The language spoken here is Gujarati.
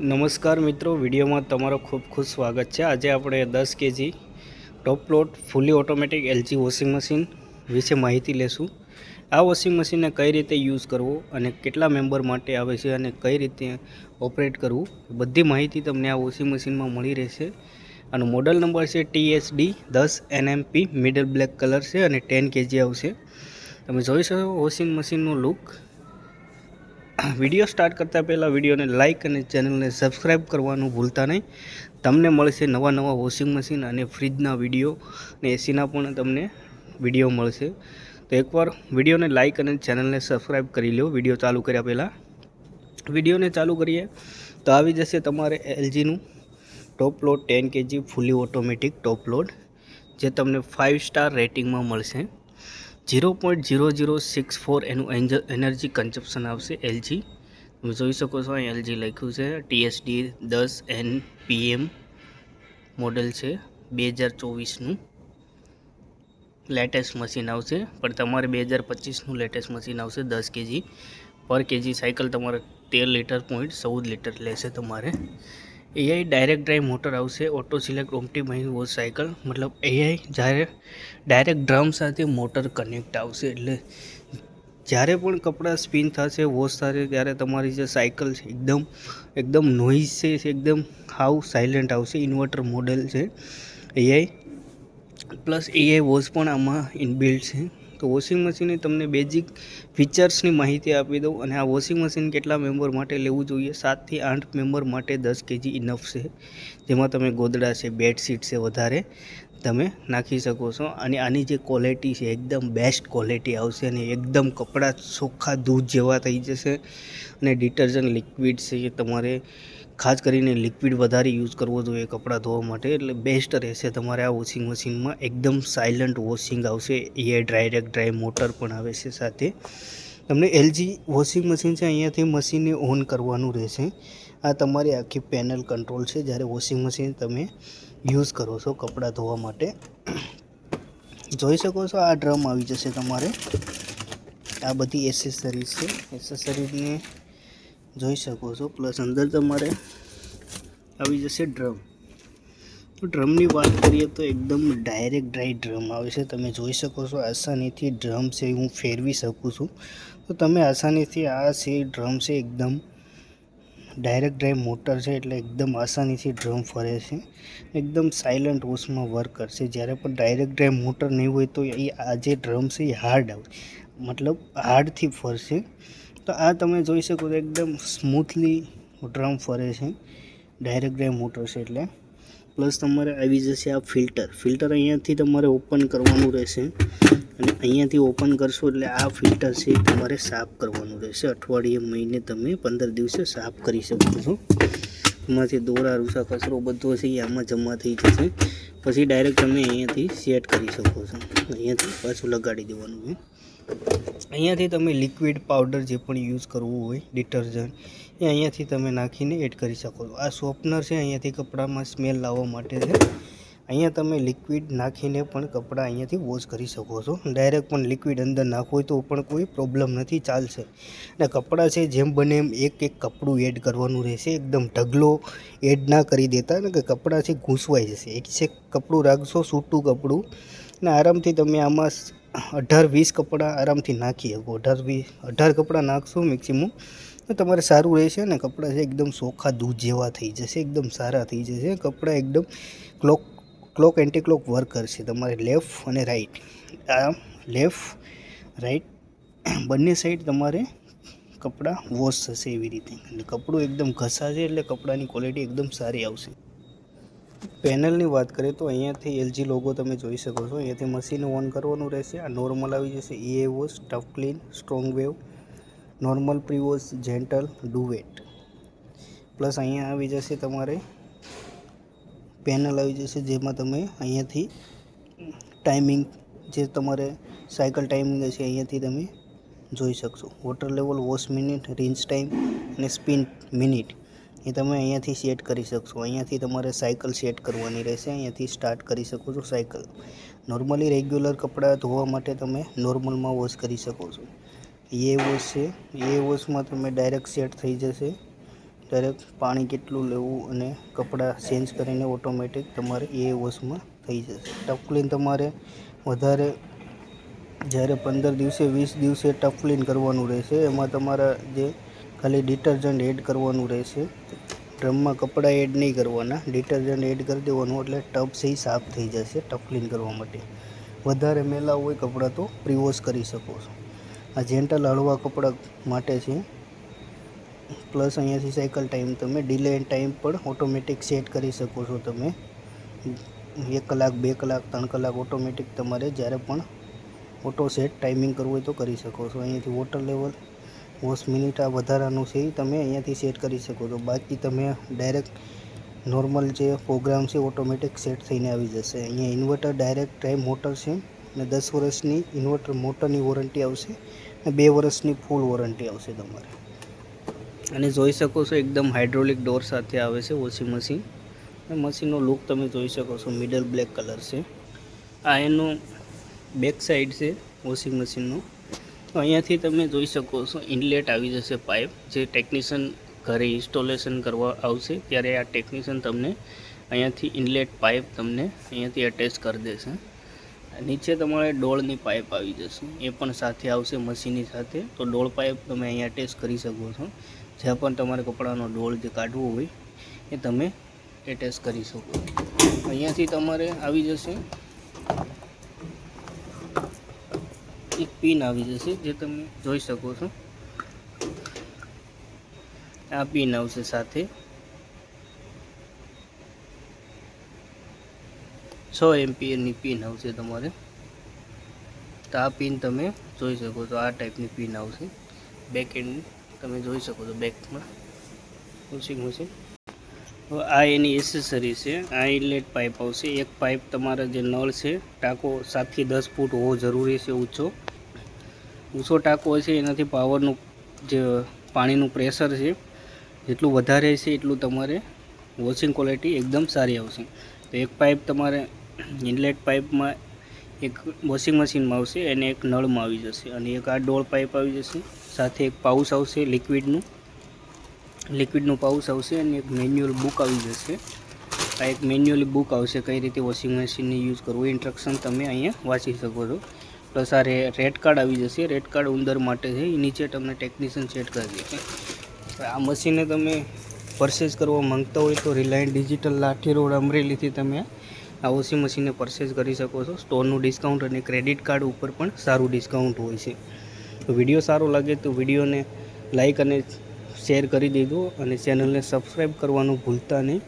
નમસ્કાર મિત્રો, વિડીયોમાં તમારો ખૂબ ખૂબ સ્વાગત છે. આજે આપણે દસ KG top load fully automatic LG washing machine વિશે માહિતી લેશું. આ વોશિંગ મશીનને કઈ રીતે યુઝ કરવો અને કેટલા મેમ્બર માટે આવે છે અને કઈ રીતે ઓપરેટ કરવું, બધી માહિતી તમને આ વોશિંગ મશીનમાં મળી રહેશે. અને મોડલ નંબર છે ટીએસડી દસ એનએમપી, મિડલ બ્લેક કલર છે અને ટેન કેજી આવશે. તમે જોઈ શકો વોશિંગ મશીનનો લુક. વીડિયો સ્ટાર્ટ કરતાં પહેલાં વિડીયોને લાઇક અને ચેનલને સબસ્ક્રાઈબ કરવાનું ભૂલતા નહીં. તમને મળશે નવા નવા વોશિંગ મશીન અને ફ્રીજના વીડિયો અને એસીના પણ તમને વીડિયો મળશે. તો એકવાર વિડીયોને લાઇક અને ચેનલને સબસ્ક્રાઈબ કરી લો વીડિયો ચાલુ કર્યા પહેલાં વિડીયોને ચાલુ કરીએ તો આવી જશે તમારે એલજીનું top load ten KG fully automatic top load, જે તમને ફાઇવ સ્ટાર રેટિંગમાં મળશે. Zero point zero zero six four એનું એનર્જી કન્ઝપ્શન આવશે એલજી તમે જોઈ શકો છો અહીં એલજી લખ્યું છે. ટીએસડી દસ એન પીએમ મોડલ છે. બે હજાર ચોવીસનું લેટેસ્ટ મશીન આવશે. પણ તમારે બે હજાર પચીસનું લેટેસ્ટ મશીન આવશે દસ કેજી. પર કેજી સાયકલ તમારે તેર લીટર પોઈન્ટ ચૌદ લીટર લેશે તમારે. એઆઈ ડાયરેક્ટ ડ્રાઈવ મોટર આવશે auto select optimise wash cycle મતલબ એઆઈ જ્યારે ડાયરેક્ટ ડ્રમ સાથે મોટર કનેક્ટ આવશે, એટલે જ્યારે પણ કપડાં સ્પિન થશે વોશ થશે, ત્યારે તમારી જે સાયકલ છે, એકદમ એકદમ નોઈઝ છે, એકદમ હાઉ સાયલેન્ટ આવશે. ઇન્વર્ટર મોડેલ છે એઆઈ પ્લસ એઆઈ વોશ પણ આમાં ઇનબિલ્ટ છે. તો વોશિંગ મશીનની તમને બેઝિક ફીચર્સની માહિતી આપી દઉં અને આ વોશિંગ મશીન કેટલા મેમ્બર માટે લેવું જોઈએ? સાતથી આઠ મેમ્બર માટે દસ કેજી ઇનફ છે. જેમાં તમે ગોદડા છે બેડશીટ છે વધારે તમે નાખી શકો છો. અને આની જે ક્વોલિટી છે, એકદમ બેસ્ટ ક્વોલિટી આવશે અને એકદમ કપડાં ચોખ્ખા દૂધ જેવા થઈ જશે અને ડિટર્જન્ટ લિક્વિડ છે એ તમારે ખાસ કરીને લિક્વિડ વધારે યુઝ કરવો જોઈએ કપડાં ધોવા માટે, એટલે બેસ્ટ રહેશે તમારે આ વોશિંગ મશીનમાં એકદમ સાયલન્ટ વોશિંગ આવશે એ ડાયરેક્ટ ડ્રાય મોટર પણ આવે છે સાથે. તમને એલજી વોશિંગ મશીન છે, અહીંયાથી મશીનને ઓન કરવાનું રહેશે. આ તમારી આખી પેનલ કંટ્રોલ છે, જ્યારે વોશિંગ મશીન તમે યુઝ કરો છો કપડાં ધોવા માટે. જોઈ શકો છો, આ ડ્રમ આવી જશે તમારે. આ બધી એસેસરીઝ છે. એસેસરીઝને જોઈ શકો છો. પ્લસ અંદર તમારે આવી જશે ડ્રમ તો ડ્રમની વાત કરીએ તો એકદમ ડાયરેક્ટ ડ્રાય ડ્રમ આવે છે. તમે જોઈ શકો છો આસાનીથી ડ્રમ છે હું ફેરવી શકું છું. તો તમે આસાનીથી આ છે ડ્રમ છે એકદમ ડાયરેક્ટ ડ્રાઈવ મોટર છે એટલે એકદમ આસાનીથી ડ્રમ ફરે છે. એકદમ સાયલન્ટ વોશમાં વર્ક કરશે. જ્યારે પણ ડાયરેક્ટ ડ્રાઈવ મોટર નહીં હોય તો એ આ જે ડ્રમ છે એ હાર્ડ આવે. મતલબ હાર્ડથી ફરશે. તો આ તમે જોઈ શકો તો એકદમ સ્મૂથલી ડ્રમ ફરે છે. ડાયરેક્ટ ડ્રાઈવ મોટર છે એટલે. પ્લસ તમારે આવી જશે આ ફિલ્ટર ફિલ્ટર અહીંયાથી તમારે ઓપન કરવાનું રહેશે. અને અહીંયાથી ઓપન કરશો એટલે આ ફિલ્ટર છે તમારે સાફ કરવાનું રહેશે. અઠવાડિયે, મહિને તમે પંદર દિવસે સાફ કરી શકો છો. એમાંથી દોરા, રૂસા, કચરો બધો છે એ આમાં જમા થઈ જશે. પછી ડાયરેક્ટ તમે અહીંયાથી સેટ કરી શકો છો. અહીંયાથી પાછું લગાડી દેવાનું છે. અહીંયાથી તમે લિક્વિડ પાવડર જે પણ યુઝ કરવું હોય ડિટર્જન્ટ એ અહીંયાથી તમે નાખીને એડ કરી શકો છો. આ શોપનર છે, અહીંયાથી કપડામાં સ્મેલ લાવવા માટે છે. અહીંયા તમે લિક્વિડ નાખીને પણ કપડાં અહીંયાથી વોશ કરી શકો છો. ડાયરેક્ટ પણ લિક્વિડ અંદર નાખો તો પણ કોઈ પ્રોબ્લેમ નથી, ચાલશે. અને કપડાં છે, જેમ બને એમ એક એક કપડું એડ કરવાનું રહેશે. એકદમ ઢગલો એડ ના કરી દેતા અને કે કપડાં છે, ઘૂંસવાઈ જશે. એક છે, કપડું રાખશો, સૂટું કપડું. અને આરામથી તમે આમાં અઢાર વીસ કપડાં આરામથી નાખી શકો. અઢાર વીસ અઢાર કપડાં નાખશો મેક્સિમમ તો તમારે સારું રહેશે ને કપડાં છે એકદમ ચોખ્ખા દૂધ જેવા થઈ જશે, એકદમ સારા થઈ જશે. કપડાં એકદમ clock clock anti clock work કરશે. તમારે લેફ્ટ અને રાઈટ આ લેફ્ટ રાઈટ બંને સાઈડ તમારે કપડાં વોશ થશે એવી રીતે. અને કપડું એકદમ ઘસાશે એટલે કપડાની ક્વોલિટી એકદમ સારી આવશે. પેનલની વાત કરીએ તો અહીંયાથી એલજી લોગો તમે જોઈ શકો છો. અહીંયાથી મશીન ઓન કરવાનું રહેશે. આ નોર્મલ આવી જશે. ઈએ wash tough clean strong wave normal prewash gentle duvet plus અહીંયા આવી જશે તમારે પેનલ આવી જશે જેમાં તમે અહીંયાથી ટાઈમિંગ જે તમારે સાયકલ ટાઈમિંગ હશે અહીંયાથી તમે જોઈ શકશો. Water level wash minute rinse time અને સ્પિન મિનિટ એ તમે અહીંયાથી સેટ કરી શકશો. અહીંયાથી તમારે સાયકલ સેટ કરવાની રહેશે. અહીંયાથી સ્ટાર્ટ કરી શકો છો સાયકલ. નોર્મલી રેગ્યુલર કપડાં ધોવા માટે તમે નોર્મલમાં વોશ કરી શકો છો. એ વોશ છે. એ વોશમાં તમે ડાયરેક્ટ સેટ થઈ જશે. ડાયરેક્ટ પાણી કેટલું લેવું અને કપડાં ચેન્જ કરીને ઓટોમેટિક તમારે એ વોશમાં થઈ જશે. ટફ ક્લીન તમારે વધારે જ્યારે પંદર દિવસે, વીસ દિવસે ટફ ક્લીન કરવાનું રહેશે. એમાં તમારા જે ખાલી ડિટર્જન્ટ એડ કરવાનું રહેશે. ડ્રમમાં કપડાં એડ નહીં કરવાના. ડિટર્જન્ટ એડ કરી દેવાનું એટલે ટબ સહી સાફ થઈ જશે ટફ ક્લીન કરવા માટે. વધારે મેલા હોય કપડાં તો પ્રિવોશ કરી શકો છો. આ જેન્ટલ હળવા કપડાં માટે છે. પ્લસ અહીંયાથી સાયકલ ટાઈમ તમે ડિલે ટાઈમ પણ ઓટોમેટિક સેટ કરી શકો છો તમે. એક કલાક, બે કલાક, ત્રણ કલાક ઓટોમેટિક તમારે જ્યારે પણ ઓટો સેટ ટાઈમિંગ કરવું હોય તો કરી શકો છો. અહીંયાથી વોટર લેવલ વોશ મિનિટ આ વધારાનું છે, એ તમે અહીંયાથી સેટ કરી શકો. છો બાકી તમે ડાયરેક્ટ નોર્મલ જે પ્રોગ્રામ છે ઓટોમેટિક સેટ થઈને આવી જશે. અહીંયા ઇન્વર્ટર ડાયરેક્ટ ટાઈમ મોટર છે અને દસ વર્ષની ઇન્વર્ટર મોટરની વોરંટી આવશે અને બે વર્ષની ફૂલ વોરંટી આવશે તમારે. અને જોઈ શકો છો, એકદમ હાઇડ્રોલિક ડોર સાથે આવે છે વોશિંગ મશીન મશીનનો લુક તમે જોઈ શકો છો મિડલ બ્લેક કલર છે. આ એનું બેક સાઈડ છે વોશિંગ મશીનનું અહીંયાથી તમે જોઈ શકો છો ઇનલેટ આવી જશે પાઇપ જે ટેકનિશિયન ઘરે ઇન્સ્ટોલેશન કરવા આવશે, ત્યારે આ ટેકનિશિયન તમને અહીંયાથી ઇનલેટ પાઇપ તમને અહીંયાથી અટેચ કરી દેશે. નીચે તમારે ડોળની પાઇપ આવી જશે. એ પણ સાથે આવશે મશીનની સાથે. તો ડોળ પાઇપ તમે અહીંયા અટેચ કરી શકો છો. જ્યાં પણ તમારે કપડાનો ડોળ જે કાઢવો હોય, એ તમે એટેચ કરી શકો અહીંયાથી તમારે આવી જશે. એક પિન આવી જશે જે તમે જોઈ શકો છો. આ પિન આવશે સાથે. છ એમપીએની પિન આવશે તમારે. તો આ પિન તમે જોઈ શકો છો, આ ટાઈપની પિન આવશે. બેક એન્ડ તમે જોઈ શકો છો બેકમાં વોશિંગ મશીન હવે આ એની એસેસરી છે, આ ઇનલેટ પાઇપ આવશે. એક પાઇપ તમારા જે નળ છે, ટાંકો સાતથી દસ ફૂટ હોવો જરૂરી છે ઊંચો. ઊંચો ટાંકો છે, એનાથી પાવરનું જે પાણીનું પ્રેશર છે, જેટલું વધારે છે એટલું તમારે વોશિંગ ક્વોલિટી એકદમ સારી આવશે. તો એક પાઇપ તમારે ઇનલેટ પાઇપમાં એક વોશિંગ મશીનમાં આવશે અને એક નળમાં આવી જશે અને એક આ ડોળ પાઇપ આવી જશે. સાથે એક પાઉચ આવશે લિક્વિડનું લિક્વિડનું પાઉચ આવશે અને એક મેન્યુઅલ બુક આવી જશે. આ એક મેન્યુઅલી બુક આવશે, કઈ રીતે વોશિંગ મશીનને યુઝ કરવું ઇન્સ્ટ્રક્શન તમે અહીંયા વાંચી શકો છો. પ્લસ આ રેડ કાર્ડ આવી જશે. રેડ કાર્ડ ઉંદર માટે છે. એ નીચે તમને ટેકનિશિયન સેટ કરી દેશે આ મશીનને તમે પરચેઝ કરવા માંગતા હોય તો રિલાયન્સ ડિજિટલ લાઠી રોડ અમરેલીથી તમે આ ઓસી મશીનને પરચેઝ કરી શકો છો. સ્ટોરનું ડિસ્કાઉન્ટ અને ક્રેડિટ કાર્ડ ઉપર પણ સારું ડિસ્કાઉન્ટ હોય છે. તો વીડિયો સારો લાગે તો વિડીયોને લાઈક અને શેર કરી દીધો અને ચેનલને સબસ્ક્રાઈબ કરવાનું ભૂલતા નહીં.